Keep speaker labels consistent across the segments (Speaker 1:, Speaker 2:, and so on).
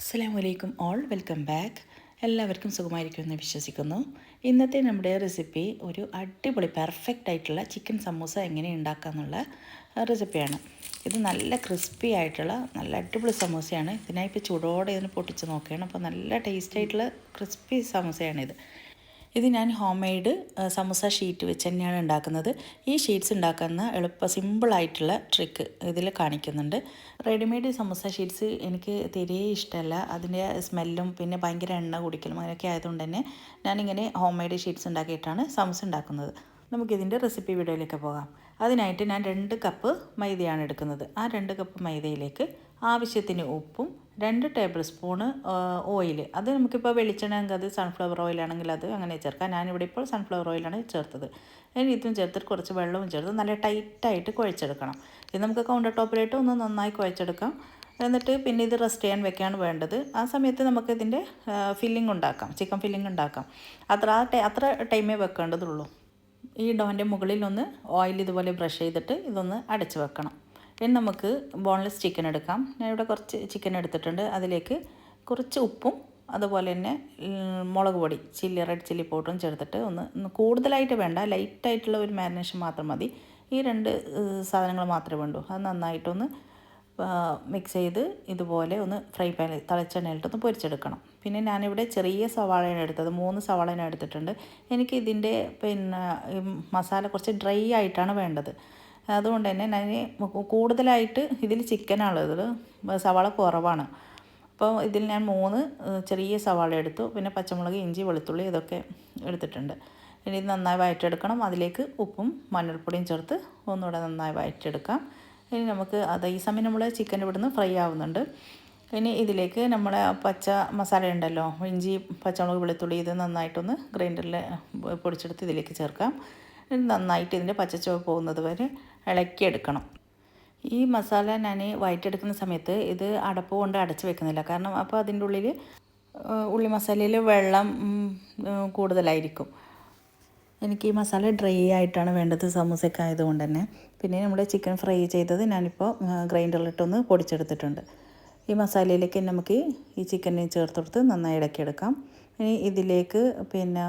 Speaker 1: അസ്സാം വലൈക്കും all welcome back. എല്ലാവർക്കും സുഖമായിരിക്കുമെന്ന് വിശ്വസിക്കുന്നു. ഇന്നത്തെ നമ്മുടെ റെസിപ്പി ഒരു അടിപൊളി പെർഫെക്റ്റ് ആയിട്ടുള്ള ചിക്കൻ സമൂസ എങ്ങനെ ഉണ്ടാക്കാമെന്നുള്ള റെസിപ്പിയാണ്. ഇത് നല്ല ക്രിസ്പി ആയിട്ടുള്ള നല്ല അടിപൊളി സമൂസയാണ്. ഇതിനായി ഇപ്പോൾ ചൂടോടെ ഇതിന് പൊട്ടിച്ച് നോക്കുകയാണ്. അപ്പോൾ നല്ല ടേസ്റ്റ് ആയിട്ടുള്ള ക്രിസ്പി സമൂസയാണിത്. ഇത് ഞാൻ ഹോം മെയ്ഡ് സമൂസ ഷീറ്റ് വെച്ച് തന്നെയാണ് ഉണ്ടാക്കുന്നത്. ഈ ഷീറ്റ്സ് ഉണ്ടാക്കുന്ന എളുപ്പ സിമ്പിളായിട്ടുള്ള ട്രിക്ക് ഇതിൽ കാണിക്കുന്നുണ്ട്. റെഡിമെയ്ഡ് സമൂസ ഷീറ്റ്സ് എനിക്ക് തീരെ ഇഷ്ടമല്ല അതിന്റെ സ്മെല്ലും പിന്നെ ഭയങ്കര എണ്ണ കുടിക്കലും അങ്ങനെയൊക്കെ ആയതുകൊണ്ട് തന്നെ ഞാനിങ്ങനെ ഹോം മെയ്ഡ് ഷീറ്റ്സ് ഉണ്ടാക്കിയിട്ടാണ് സമൂസ ഉണ്ടാക്കുന്നത്. നമുക്കിതിന്റെ റെസിപ്പി വീഡിയോയിലേക്ക് പോകാം. അതിനായിട്ട് ഞാൻ രണ്ട് കപ്പ് മൈദയാണ് എടുക്കുന്നത്. ആ രണ്ട് കപ്പ് മൈദയിലേക്ക് ആവശ്യത്തിന് ഉപ്പും രണ്ട് ടേബിൾ സ്പൂണ് ഓയിൽ അത് നമുക്കിപ്പോൾ വെളിച്ചെണ്ണ അത് സൺഫ്ലവർ ഓയിലാണെങ്കിൽ അത് അങ്ങനെ ചേർക്കാം. ഞാനിവിടെ ഇപ്പോൾ സൺഫ്ലവർ ഓയിലാണ് ചേർത്തത്. ഇനി ഇതും ചേർത്തിട്ട് കുറച്ച് വെള്ളവും ചേർത്ത് നല്ല ടൈറ്റായിട്ട് കുഴച്ചെടുക്കണം. ഇത് നമുക്ക് കൗണ്ടർ ടോപ്പിലായിട്ട് ഒന്ന് നന്നായി കുഴച്ചെടുക്കാം. എന്നിട്ട് പിന്നെ ഇത് റെസ്റ്റ് ചെയ്യാൻ വെക്കാണ് വേണ്ടത്. ആ സമയത്ത് നമുക്ക് ഇതിന്റെ ഫില്ലിംഗ് ഉണ്ടാക്കാം. ചിക്കൻ ഫില്ലിംഗ് ഉണ്ടാക്കാം. അത്ര ആ അത്ര ടൈമേ വെക്കേണ്ടതുള്ളൂ. ഈ ഡോന്റെ മുകളിലൊന്ന് ഓയിൽ ഇതുപോലെ ബ്രഷ് ചെയ്തിട്ട് ഇതൊന്ന് അടച്ച് വെക്കണം. ഇനി നമുക്ക് ബോൺലെസ് ചിക്കൻ എടുക്കാം. ഞാനിവിടെ കുറച്ച് ചിക്കൻ എടുത്തിട്ടുണ്ട്. അതിലേക്ക് കുറച്ച് ഉപ്പും അതുപോലെ തന്നെ മുളക് പൊടി ചില്ലി റെഡ് ചില്ലി പൗഡറും ചേർത്തിട്ട് ഒന്ന് കൂടുതലായിട്ട് വേണ്ട ലൈറ്റായിട്ടുള്ള ഒരു മാരിനേഷൻ മാത്രം മതി. ഈ രണ്ട് സാധനങ്ങൾ മാത്രമേ വേണ്ടൂ. അത് നന്നായിട്ടൊന്ന് മിക്സ് ചെയ്ത് ഇതുപോലെ ഒന്ന് ഫ്രൈ പാനിൽ തിളച്ചെണ്ണയിലിട്ടൊന്ന് പൊരിച്ചെടുക്കണം. പിന്നെ ഞാനിവിടെ ചെറിയ സവാളയാണ് എടുത്തത്. മൂന്ന് സവാളയാണ് എടുത്തിട്ടുണ്ട്. എനിക്ക് ഇതിന്റെ പിന്നെ മസാല കുറച്ച് ഡ്രൈ ആയിട്ടാണ് വേണ്ടത്. അതുകൊണ്ട് തന്നെ ഞാൻ കൂടുതലായിട്ട് ഇതിൽ ചിക്കനാണുള്ളത് സവാള കുറവാണ്. അപ്പോൾ ഇതിൽ ഞാൻ മൂന്ന് ചെറിയ സവാള എടുത്തു. പിന്നെ പച്ചമുളക് ഇഞ്ചി വെളുത്തുള്ളി ഇതൊക്കെ എടുത്തിട്ടുണ്ട്. ഇനി ഇത് നന്നായി വഴറ്റെടുക്കണം അതിലേക്ക് ഉപ്പും മഞ്ഞൾപ്പൊടിയും ചേർത്ത് ഒന്നുകൂടെ നന്നായി വഴറ്റെടുക്കാം ഇനി നമുക്ക് അത് ഈ സമയം നമ്മൾ ചിക്കൻ ഇവിടുന്ന് ഫ്രൈ ആവുന്നുണ്ട്. ഇനി ഇതിലേക്ക് നമ്മളെ പച്ച മസാല ഉണ്ടല്ലോ ഇഞ്ചി പച്ചമുളക് വെളുത്തുള്ളി ഇത് നന്നായിട്ടൊന്ന് ഗ്രൈൻഡറിൽ പൊടിച്ചെടുത്ത് ഇതിലേക്ക് ചേർക്കാം. നന്നായിട്ട് ഇതിന്റെ പച്ചച്ചുവ പോകുന്നത് വരെ ഇളക്കിയെടുക്കണം. ഈ മസാല ഞാൻ വയറ്റെടുക്കുന്ന സമയത്ത് ഇത് അടപ്പ് കൊണ്ട് അടച്ച് വെക്കുന്നില്ല. കാരണം അപ്പോൾ അതിന്റെ ഉള്ളിൽ ഉള്ളി മസാലയിൽ വെള്ളം കൂടുതലായിരിക്കും. എനിക്ക് ഈ മസാല ഡ്രൈ ആയിട്ടാണ് വേണ്ടത് സമൂസയ്ക്ക് ആയതുകൊണ്ട് തന്നെ. പിന്നെ നമ്മൾ ചിക്കൻ ഫ്രൈ ചെയ്തത് ഞാനിപ്പോൾ ഗ്രൈൻഡറിലിട്ടൊന്ന് പൊടിച്ചെടുത്തിട്ടുണ്ട്. ഈ മസാലയിലേക്ക് നമുക്ക് ഈ ചിക്കനെ ചേർത്ത് കൊടുത്ത് നന്നായി ഇളക്കിയെടുക്കാം. ഇനി ഇതിലേക്ക് പിന്നെ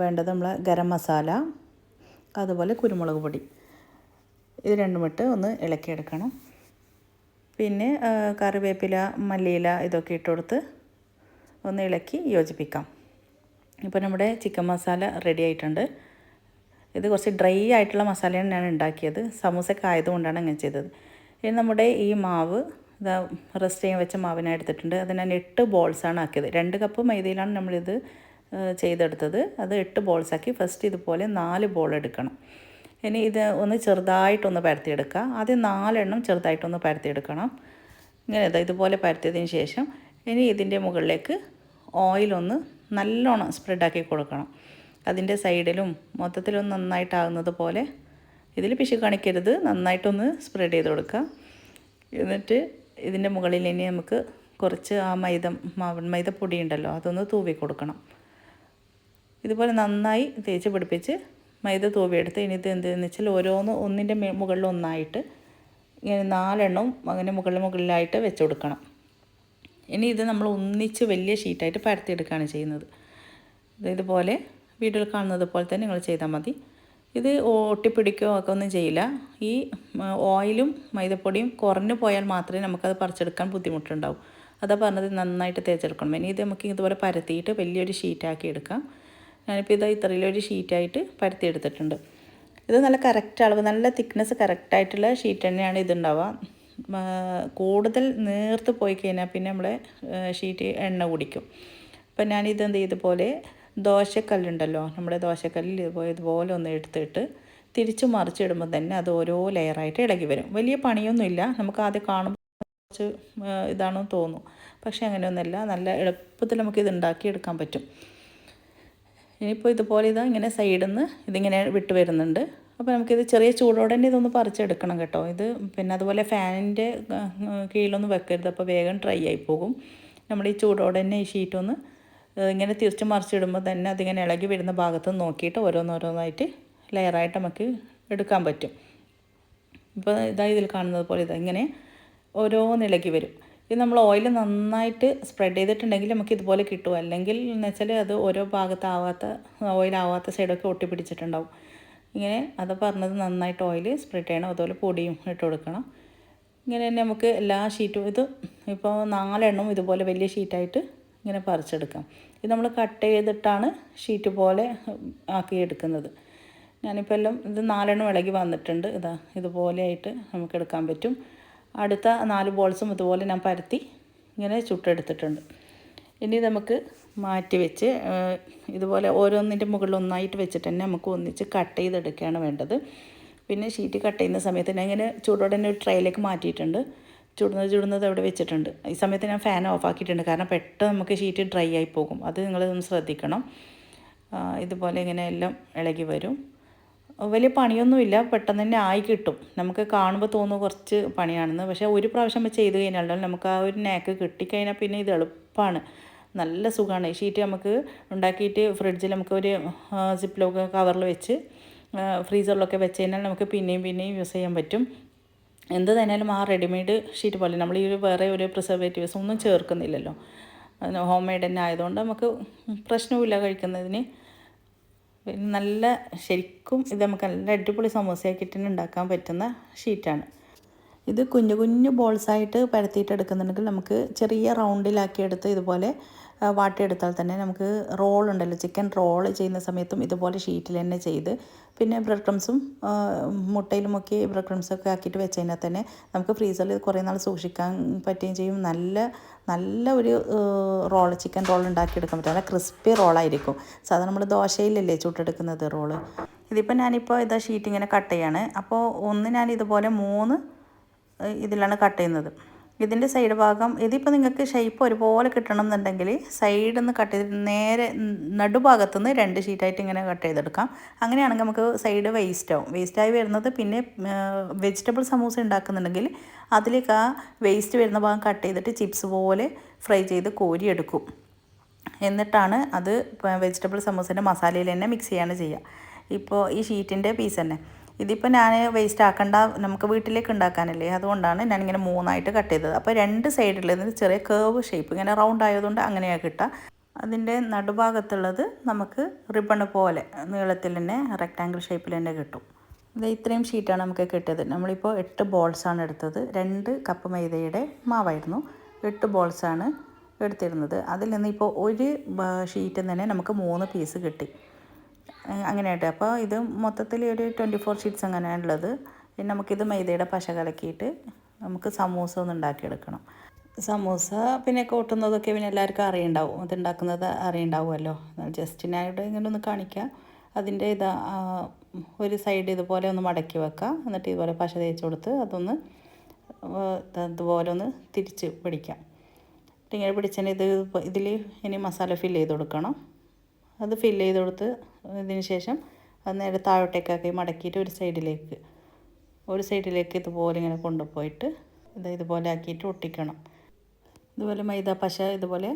Speaker 1: വേണ്ടത് നമ്മൾ ഗരം മസാല അതുപോലെ കുരുമുളക് പൊടി. ഇത് രണ്ടും ഇട്ട് ഒന്ന് ഇളക്കിയെടുക്കണം. പിന്നെ കറിവേപ്പില മല്ലിയില ഇതൊക്കെ ഇട്ട് കൊടുത്ത് ഒന്ന് ഇളക്കി യോജിപ്പിക്കാം. ഇപ്പോൾ നമ്മുടെ ചിക്കൻ മസാല റെഡി ആയിട്ടുണ്ട്. ഇത് കുറച്ച് ഡ്രൈ ആയിട്ടുള്ള മസാലയാണ് ഞാൻ ഉണ്ടാക്കിയത്. സമൂസയൊക്കെ ആയതുകൊണ്ടാണ് അങ്ങനെ ചെയ്തത്. ഇനി നമ്മുടെ ഈ മാവ് ഇതാ റെസ്റ്റ് ചെയ്യാൻ വെച്ച മാവിനെ എടുത്തിട്ടുണ്ട്. അത് ഞാൻ എട്ട് ബോൾസാണ് ആക്കിയത്. രണ്ട് കപ്പ് മൈദയിലാണ് നമ്മളിത് ചെയ്തെടുത്തത്. അത് എട്ട് ബോൾസാക്കി ഫസ്റ്റ് ഇതുപോലെ നാല് ബോൾ എടുക്കണം. ഇനി ഇത് ഒന്ന് ചെറുതായിട്ടൊന്ന് പരത്തിയെടുക്കുക. ആദ്യം നാലെണ്ണം ചെറുതായിട്ടൊന്ന് പരത്തിയെടുക്കണം. ഇങ്ങനെ ഇതാ ഇതുപോലെ പരത്തിയതിന് ശേഷം ഇനി ഇതിന്റെ മുകളിലേക്ക് ഓയിലൊന്ന് നല്ലോണം സ്പ്രെഡാക്കി കൊടുക്കണം. അതിന്റെ സൈഡിലും മൊത്തത്തിലൊന്ന് നന്നായിട്ടാകുന്നത് പോലെ ഇതിൽ പിശു കാണിക്കരുത്. നന്നായിട്ടൊന്ന് സ്പ്രെഡ് ചെയ്ത് കൊടുക്കുക. എന്നിട്ട് ഇതിന്റെ മുകളിൽ ഇനി നമുക്ക് കുറച്ച് ആ മൈദ മാവൻ മൈദ പൊടിയുണ്ടല്ലോ അതൊന്ന് തൂവി കൊടുക്കണം. ഇതുപോലെ നന്നായി തേച്ച് പിടിപ്പിച്ച് മൈദ തൂവിയെടുത്ത് ഇനി ഇത് എന്തെന്ന് വെച്ചാൽ ഓരോന്ന് ഒന്നിന്റെ മുകളിൽ ഒന്നായിട്ട് ഇങ്ങനെ നാലെണ്ണം അങ്ങനെ മുകളിൽ മുകളിലായിട്ട് വെച്ച് കൊടുക്കണം. ഇനി ഇത് നമ്മൾ ഒന്നിച്ച് വലിയ ഷീറ്റായിട്ട് പരത്തിയെടുക്കുകയാണ് ചെയ്യുന്നത്. ഇതുപോലെ വീഡിയോയിൽ കാണുന്നത് പോലെ തന്നെ നിങ്ങൾ ചെയ്താൽ മതി. ഇത് ഒട്ടിപ്പിടിക്കുകയോ ഒക്കെ ഒന്നും ചെയ്യില്ല. ഈ ഓയിലും മൈദപ്പൊടിയും കുറഞ്ഞു പോയാൽ മാത്രമേ നമുക്കത് പറിച്ചെടുക്കാൻ ബുദ്ധിമുട്ടുണ്ടാവും. അതാ പറഞ്ഞത് നന്നായിട്ട് തേച്ചെടുക്കണം. ഇനി ഇത് നമുക്ക് ഇതുപോലെ പരത്തിയിട്ട് വലിയൊരു ഷീറ്റാക്കി എടുക്കാം. ഞാനിപ്പോൾ ഇത് ഇത്രയിലൊരു ഷീറ്റായിട്ട് പരത്തിയെടുത്തിട്ടുണ്ട്. ഇത് നല്ല കറക്റ്റ് അളവ് നല്ല തിക്നെസ് കറക്റ്റായിട്ടുള്ള ഷീറ്റ് തന്നെയാണ് ഇതുണ്ടാവുക. കൂടുതൽ നേർത്ത് പോയി കഴിഞ്ഞാൽ പിന്നെ നമ്മളെ ഷീറ്റ് എണ്ണ കുടിക്കും. അപ്പം ഞാനിത് എന്ത് ചെയ്തപോലെ ദോശക്കല്ലുണ്ടല്ലോ നമ്മുടെ ദോശക്കല്ലിൽ ഇതുപോലെ ഇതുപോലെ ഒന്ന് എടുത്തിട്ട് തിരിച്ചു മറിച്ചിടുമ്പോൾ തന്നെ അത് ഓരോ ലെയറായിട്ട് ഇളകി വരും. വലിയ പണിയൊന്നുമില്ല നമുക്ക് ആദ്യം കാണുമ്പോൾ കുറച്ച് ഇതാണെന്ന് തോന്നും. പക്ഷേ അങ്ങനെയൊന്നുമില്ല. നല്ല എളുപ്പത്തിൽ നമുക്ക് ഇത് ഉണ്ടാക്കിയെടുക്കാൻ പറ്റും. ഇനിയിപ്പോൾ ഇതുപോലെ ഇതാ ഇങ്ങനെ സൈഡിൽ നിന്ന് ഇതിങ്ങനെ വിട്ട് വരുന്നുണ്ട്. അപ്പോൾ നമുക്കിത് ചെറിയ ചൂടോടെ തന്നെ ഇതൊന്ന് പറിച്ചെടുക്കണം കേട്ടോ. ഇത് പിന്നെ അതുപോലെ ഫാനിന്റെ കീഴിലൊന്നും വെക്കരുത്. അപ്പോൾ വേഗം ഡ്രൈ ആയി പോകും. നമ്മൾ ഈ ചൂടോടെ തന്നെ ഈ ഷീറ്റൊന്ന് ഇങ്ങനെ തിരിച്ച് മറിച്ചിടുമ്പോൾ തന്നെ അതിങ്ങനെ ഇളകി വരുന്ന ഭാഗത്ത് നോക്കിയിട്ട് ഓരോന്നോരോന്നായിട്ട് ലെയറായിട്ട് നമുക്ക് എടുക്കാൻ പറ്റും. ഇപ്പോൾ ഇതാ ഇതിൽ കാണുന്നത് പോലെ ഇതാ ഇങ്ങനെ ഓരോന്ന് ഇളകി വരും. ഇത് നമ്മൾ ഓയിൽ നന്നായിട്ട് സ്പ്രെഡ് ചെയ്തിട്ടുണ്ടെങ്കിൽ നമുക്ക് ഇതുപോലെ കിട്ടും. അല്ലെങ്കിൽ എന്ന് വെച്ചാൽ അത് ഓരോ ഭാഗത്താവാത്ത ഓയിലാവാത്ത സൈഡൊക്കെ ഒട്ടിപ്പിടിച്ചിട്ടുണ്ടാവും ഇങ്ങനെ അത് പറഞ്ഞത് നന്നായിട്ട് ഓയിൽ സ്പ്രെഡ് ചെയ്യണം. അതുപോലെ പൊടിയും ഇട്ട് കൊടുക്കണം. ഇങ്ങനെ തന്നെ നമുക്ക് എല്ലാ ഷീറ്റും ഇത് ഇപ്പോൾ നാലെണ്ണം ഇതുപോലെ വലിയ ഷീറ്റായിട്ട് ഇങ്ങനെ പറിച്ചെടുക്കാം. ഇത് നമ്മൾ കട്ട് ചെയ്തിട്ടാണ് ഷീറ്റ് പോലെ ആക്കി എടുക്കുന്നത്. ഞാനിപ്പോൾ എല്ലാം ഇത് നാലെണ്ണം ഇളകി വന്നിട്ടുണ്ട്. ഇതാ ഇതുപോലെയായിട്ട് നമുക്ക് എടുക്കാൻ പറ്റും. അടുത്ത നാല് ബോൾസും ഇതുപോലെ ഞാൻ പരത്തി ഇങ്ങനെ ചുട്ടെടുത്തിട്ടുണ്ട്. ഇനി നമുക്ക് മാറ്റി വെച്ച് ഇതുപോലെ ഓരോന്നിന്റെ മുകളിൽ ഒന്നായിട്ട് വെച്ചിട്ട് തന്നെ നമുക്ക് ഒന്നിച്ച് കട്ട് ചെയ്തെടുക്കുകയാണ് വേണ്ടത്. പിന്നെ ഷീറ്റ് കട്ട് ചെയ്യുന്ന സമയത്ത് ഞാൻ ഇങ്ങനെ ചൂടോടെ തന്നെ ഒരു ട്രേയിലേക്ക് മാറ്റിയിട്ടുണ്ട്. ചുടുന്നത് ചുടുന്നത് അവിടെ വെച്ചിട്ടുണ്ട്. ഈ സമയത്ത് ഞാൻ ഫാൻ ഓഫ് ആക്കിയിട്ടുണ്ട്. കാരണം പെട്ടെന്ന് നമുക്ക് ഷീറ്റ് ഡ്രൈ ആയി പോകും. അത് നിങ്ങളൊന്ന് ശ്രദ്ധിക്കണം. ഇതുപോലെ ഇങ്ങനെ എല്ലാം ഇളകി വരും. വലിയ പണിയൊന്നുമില്ല. പെട്ടെന്ന് തന്നെ ആയി കിട്ടും. നമുക്ക് കാണുമ്പോൾ തോന്നുന്നു കുറച്ച് പണിയാണെന്ന്. പക്ഷേ ഒരു പ്രാവശ്യം ചെയ്ത് കഴിഞ്ഞാൽ നമുക്ക് ആ ഒരു നേക്ക് കിട്ടിക്കഴിഞ്ഞാൽ പിന്നെ ഇത് എളുപ്പമാണ്. നല്ല സുഖമാണ്. ഈ ഷീറ്റ് നമുക്ക് ഉണ്ടാക്കിയിട്ട് ഫ്രിഡ്ജിൽ നമുക്ക് ഒരു സിപ്പിലൊക്കെ കവറിൽ വെച്ച് ഫ്രീസറിലൊക്കെ വെച്ച് കഴിഞ്ഞാൽ നമുക്ക് പിന്നെയും പിന്നെയും യൂസ് ചെയ്യാൻ പറ്റും. എന്ത് തന്നെയാലും ആ റെഡിമെയ്ഡ് ഷീറ്റ് പോലെ നമ്മൾ ഈ ഒരു വേറെ ഒരു പ്രിസർവേറ്റീവ്സ് ഒന്നും ചേർക്കുന്നില്ലല്ലോ. ഹോം മെയ്ഡ് തന്നെ ആയതുകൊണ്ട് നമുക്ക് പ്രശ്നവുമില്ല കഴിക്കുന്നതിന്. പിന്നെ നല്ല ശരിക്കും ഇത് നമുക്ക് നല്ല അടിപൊളി സമോസയാക്കിയിട്ട് തന്നെ ഉണ്ടാക്കാൻ പറ്റുന്ന ഷീറ്റാണ് ഇത് കുഞ്ഞു കുഞ്ഞു ബോൾസായിട്ട് പരത്തിയിട്ട് എടുക്കുന്നുണ്ടെങ്കിൽ നമുക്ക് ചെറിയ റൗണ്ടിലാക്കി എടുത്ത് ഇതുപോലെ വാട്ടിയെടുത്താൽ തന്നെ നമുക്ക് റോൾ ഉണ്ടല്ലോ ചിക്കൻ റോൾ ചെയ്യുന്ന സമയത്തും ഇതുപോലെ ഷീറ്റിൽ തന്നെ ചെയ്ത് പിന്നെ ബ്രെഡ് ക്രംസും മുട്ടയിലുമൊക്കെ ബ്രെഡ് ക്രംസൊക്കെ ആക്കിയിട്ട് വെച്ച് കഴിഞ്ഞാൽ തന്നെ നമുക്ക് ഫ്രീസറിൽ കുറേ നാൾ സൂക്ഷിക്കാൻ പറ്റുകയും ചെയ്യും. നല്ല നല്ല ഒരു റോൾ ചിക്കൻ റോൾ ഉണ്ടാക്കിയെടുക്കാൻ പറ്റും. നല്ല ക്രിസ്പി റോളായിരിക്കും സാധാരണ നമ്മൾ ദോശയിലല്ലേ ചുട്ടെടുക്കുന്നത് റോൾ ഇതിപ്പോൾ ഞാനിപ്പോൾ ഇതാ ഷീറ്റ് ഇങ്ങനെ കട്ട് ചെയ്യാണ്. അപ്പോൾ ഒന്ന് ഞാൻ ഇതുപോലെ മൂന്ന് ഇതിലാണ് കട്ട് ചെയ്യുന്നത്. ഇതിന്റെ സൈഡ് ഭാഗം ഇതിപ്പോൾ നിങ്ങൾക്ക് ഷേപ്പ് ഒരുപോലെ കിട്ടണം എന്നുണ്ടെങ്കിൽ സൈഡിൽ നിന്ന് കട്ട് ചെയ്ത് നേരെ നടുഭാഗത്തു നിന്ന് രണ്ട് ഷീറ്റായിട്ട് ഇങ്ങനെ കട്ട് ചെയ്തെടുക്കാം. അങ്ങനെയാണെങ്കിൽ നമുക്ക് സൈഡ് വേസ്റ്റ് ആവും. വേസ്റ്റായി വരുന്നത് പിന്നെ വെജിറ്റബിൾ സമൂസ ഉണ്ടാക്കുന്നുണ്ടെങ്കിൽ അതിലേക്ക് ആ വേസ്റ്റ് വരുന്ന ഭാഗം കട്ട് ചെയ്തിട്ട് ചിപ്സ് പോലെ ഫ്രൈ ചെയ്ത് കോരിയെടുക്കും. എന്നിട്ടാണ് അത് വെജിറ്റബിൾ സമൂസേന്റെ മസാലയിൽ തന്നെ മിക്സ് ചെയ്യാണ് ചെയ്യുക. ഇപ്പോൾ ഈ ഷീറ്റിന്റെ പീസ് തന്നെ. ഇതിപ്പോൾ ഞാൻ വേസ്റ്റ് ആക്കണ്ട നമുക്ക് വീട്ടിലേക്ക് ഉണ്ടാക്കാനല്ലേ? അതുകൊണ്ടാണ് ഞാനിങ്ങനെ മൂന്നായിട്ട് കട്ട് ചെയ്തത്. അപ്പോൾ രണ്ട് നിന്ന് ചെറിയ കേവ് ഷേപ്പ് ഇങ്ങനെ റൗണ്ട് ആയതുകൊണ്ട് അങ്ങനെയാണ് കിട്ടുക അതിന്റെ നടുഭാഗത്തുള്ളത് നമുക്ക് റിബൺ പോലെ നീളത്തിൽ തന്നെ റെക്റ്റാങ്കിൾ ഷേപ്പിൽ തന്നെ കിട്ടും. ഇത് ഇത്രയും ഷീറ്റാണ് നമുക്ക് കിട്ടിയത്. നമ്മളിപ്പോൾ എട്ട് ബോൾസാണ് എടുത്തത്. രണ്ട് കപ്പ് മൈദയുടെ മാവായിരുന്നു. എട്ട് ബോൾസാണ് എടുത്തിരുന്നത്. അതിൽ നിന്ന് ഇപ്പോൾ ഒരു ഷീറ്റിൽ തന്നെ നമുക്ക് മൂന്ന് പീസ് കിട്ടി. അങ്ങനെയായിട്ട്. അപ്പോൾ ഇത് മൊത്തത്തിൽ ഒരു ട്വന്റി ഫോർ ഷീറ്റ്സ് അങ്ങനെയാണ് ഉള്ളത്. പിന്നെ നമുക്കിത് മൈദയുടെ പശ കലക്കിയിട്ട് നമുക്ക് സമൂസ ഒന്ന് ഉണ്ടാക്കിയെടുക്കണം. സമൂസ പിന്നെ കൂട്ടുന്നതൊക്കെ പിന്നെ എല്ലാവർക്കും അറിയണ്ടാവും. അത് ഉണ്ടാക്കുന്നത് അറിയണ്ടാവുമല്ലോ. ജസ്റ്റ് ഞാനിവിടെ ഇങ്ങനെ ഒന്ന് കാണിക്കാം. അതിന്റെ ഇത് ഒരു സൈഡ് ഇതുപോലെ ഒന്ന് മടക്കി വെക്കാം. എന്നിട്ട് ഇതുപോലെ പശ തേച്ച് കൊടുത്ത് അതൊന്ന് ഇതുപോലെ ഒന്ന് തിരിച്ച് പിടിക്കാം. ഇങ്ങനെ പിടിച്ചതിന് ഇത് ഇതിൽ ഇനി മസാല ഫില്ല് ചെയ്ത് കൊടുക്കണം. അത് ഫില്ല് ചെയ്ത് കൊടുത്ത് ഇതിന് ശേഷം അത് നേരെ താഴോട്ടേക്കാക്കി മടക്കിയിട്ട് ഒരു സൈഡിലേക്ക് ഒരു സൈഡിലേക്ക് ഇതുപോലെ ഇങ്ങനെ കൊണ്ടുപോയിട്ട് ഇത് ഇതുപോലെ ആക്കിയിട്ട് ഒട്ടിക്കണം. ഇതുപോലെ മൈദ പശ ഇതുപോലെ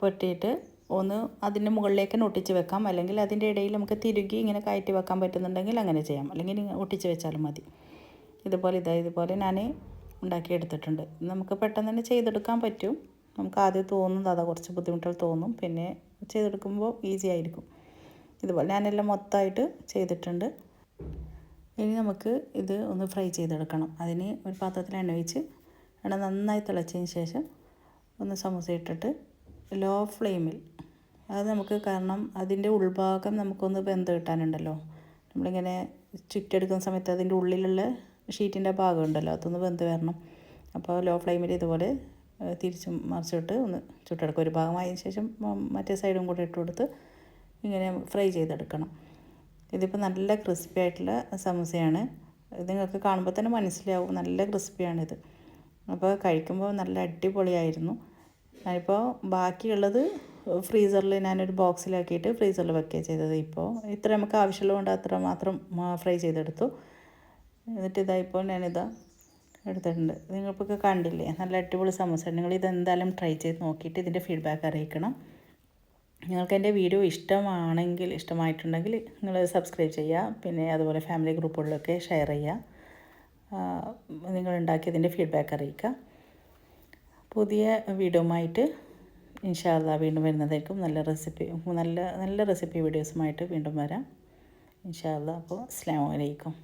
Speaker 1: പൊട്ടിയിട്ട് ഒന്ന് അതിന്റെ മുകളിലേക്ക് തന്നെ ഒട്ടിച്ച് വെക്കാം. അല്ലെങ്കിൽ അതിന്റെ ഇടയിൽ നമുക്ക് തിരുകി ഇങ്ങനെ കയറ്റി വെക്കാൻ പറ്റുന്നുണ്ടെങ്കിൽ അങ്ങനെ ചെയ്യാം. അല്ലെങ്കിൽ ഒട്ടിച്ച് വെച്ചാലും മതി. ഇതുപോലെ ഇതാ ഇതുപോലെ ഞാൻ ഉണ്ടാക്കിയെടുത്തിട്ടുണ്ട് നമുക്ക് പെട്ടെന്ന് തന്നെ ചെയ്തെടുക്കാൻ പറ്റും. നമുക്ക് ആദ്യം തോന്നുന്നത് അതാ കുറച്ച് ബുദ്ധിമുട്ടുകൾ തോന്നും. പിന്നെ ചെയ്തെടുക്കുമ്പോൾ ഈസി ആയിരിക്കും. ഇതുപോലെ ഞാനെല്ലാം മൊത്തമായിട്ട് ചെയ്തിട്ടുണ്ട്. ഇനി നമുക്ക് ഇത് ഒന്ന് ഫ്രൈ ചെയ്തെടുക്കണം. അതിന് ഒരു പാത്രത്തിൽ എണ്ണ ഒഴിച്ച് എണ്ണ നന്നായി തിളച്ചതിന് ശേഷം ഒന്ന് സമൂസ ഇട്ടിട്ട് ലോ ഫ്ലെയിമിൽ അത് നമുക്ക് കാരണം അതിന്റെ ഉൾഭാഗം നമുക്കൊന്ന് ബന്ധം കിട്ടാനുണ്ടല്ലോ. നമ്മളിങ്ങനെ ചുറ്റെടുക്കുന്ന സമയത്ത് അതിന്റെ ഉള്ളിലുള്ള ഷീറ്റിന്റെ ഭാഗം ഉണ്ടല്ലോ അതൊന്ന് ബന്ധ വരണം. അപ്പോൾ ലോ ഫ്ലെയിമിൽ ഇതുപോലെ തിരിച്ചും മറിച്ചിട്ട് ഒന്ന് ചുട്ടെടുക്കുക ഒരു ഭാഗമായതിന് ശേഷം മറ്റേ സൈഡും കൂടെ ഇട്ട് കൊടുത്ത് ഇങ്ങനെ ഫ്രൈ ചെയ്തെടുക്കണം. ഇതിപ്പോൾ നല്ല ക്രിസ്പി ആയിട്ടുള്ള സമൂസയാണ്. ഇത് നിങ്ങൾക്ക് കാണുമ്പോൾ തന്നെ മനസ്സിലാവും. നല്ല ക്രിസ്പിയാണിത് അപ്പോൾ കഴിക്കുമ്പോൾ നല്ല അടിപൊളിയായിരുന്നു. ഞാനിപ്പോൾ ബാക്കിയുള്ളത് ഫ്രീസറിൽ ഞാനൊരു ബോക്സിലാക്കിയിട്ട് ഫ്രീസറിൽ വെക്കുകയാണ് ചെയ്തത്. ഇപ്പോൾ ഇത്ര നമുക്ക് ആവശ്യമുള്ളതുകൊണ്ട് അത്ര മാത്രം ഫ്രൈ ചെയ്തെടുത്തു. എന്നിട്ട് ഇതായിപ്പോൾ ഞാനിതാ എടുത്തിട്ടുണ്ട്. നിങ്ങൾക്കൊക്കെ കണ്ടില്ലേ? നല്ല അടിപൊളി സമോസ. നിങ്ങൾ ഇതെന്തായാലും ട്രൈ ചെയ്ത് നോക്കിയിട്ട് ഇതിന്റെ ഫീഡ്ബാക്ക് അറിയിക്കണം. നിങ്ങൾക്ക് എന്റെ വീഡിയോ ഇഷ്ടമാണെങ്കിൽ ഇഷ്ടമായിട്ടുണ്ടെങ്കിൽ നിങ്ങൾ സബ്സ്ക്രൈബ് ചെയ്യുക. പിന്നെ അതുപോലെ ഫാമിലി ഗ്രൂപ്പുകളിലൊക്കെ ഷെയർ ചെയ്യുക. നിങ്ങൾ ഉണ്ടാക്കിയതിന്റെ ഫീഡ്ബാക്ക് അറിയിക്കുക. പുതിയ വീഡിയോമായിട്ട് ഇൻഷാല്ല വീണ്ടും വരുന്നതായിരിക്കും. നല്ല റെസിപ്പി നല്ല നല്ല റെസിപ്പി വീഡിയോസുമായിട്ട് വീണ്ടും വരാം. ഇൻഷാല്ല അപ്പോൾ അസ്സാം വലൈക്കും